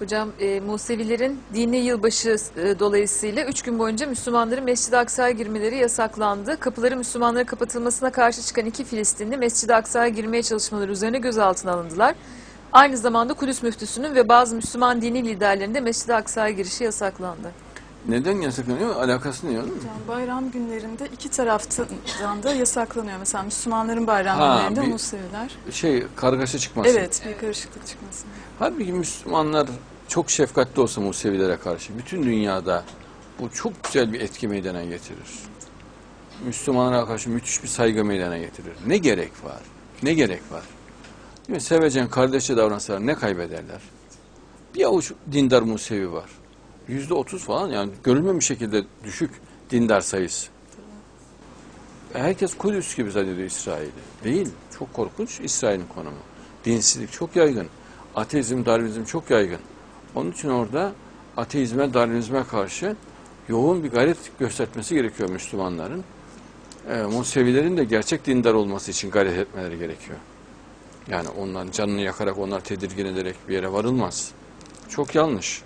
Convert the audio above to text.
Hocam e, Musevilerin dini yılbaşı e, dolayısıyla 3 gün boyunca Müslümanların Mescid-i Aksa'ya girmeleri yasaklandı. Kapıları Müslümanlara kapatılmasına karşı çıkan iki Filistinli Mescid-i Aksa'ya girmeye çalışmaları üzerine gözaltına alındılar. Aynı zamanda Kudüs müftüsünün ve bazı Müslüman dini liderlerinin de Mescid-i Aksa'ya girişi yasaklandı. Neden yasaklanıyor? Alakası ne? Yani bayram günlerinde iki taraftan da yasaklanıyor. Mesela Müslümanların bayram Ha, günlerinde bir- Museviler. Şey kargaşa çıkmasın. Evet bir karışıklık çıkmasın. Halbuki Müslümanlar çok şefkatli olsa Musevilere karşı bütün dünyada bu çok güzel bir etki meydana getirir. Müslümanlara karşı müthiş bir saygı meydana getirir. Ne gerek var? Ne gerek var? Değil mi? Sevecen kardeşçe davransalar ne kaybederler? Bir avuç dindar Musevi var. Yüzde otuz falan yani görülmemiş şekilde düşük dindar sayısı. Herkes Kudüs gibi zannediyor İsrail'i. Değil. Çok korkunç İsrail'in konumu. Dinsizlik çok yaygın. Ateizm, Darwinizm çok yaygın. Onun için orada ateizme, Darwinizme karşı yoğun bir gayret göstermesi gerekiyor Müslümanların. E, Musevilerin de gerçek dindar olması için gayret etmeleri gerekiyor. Yani onların canını yakarak, onları tedirgin ederek bir yere varılmaz. Çok yanlış.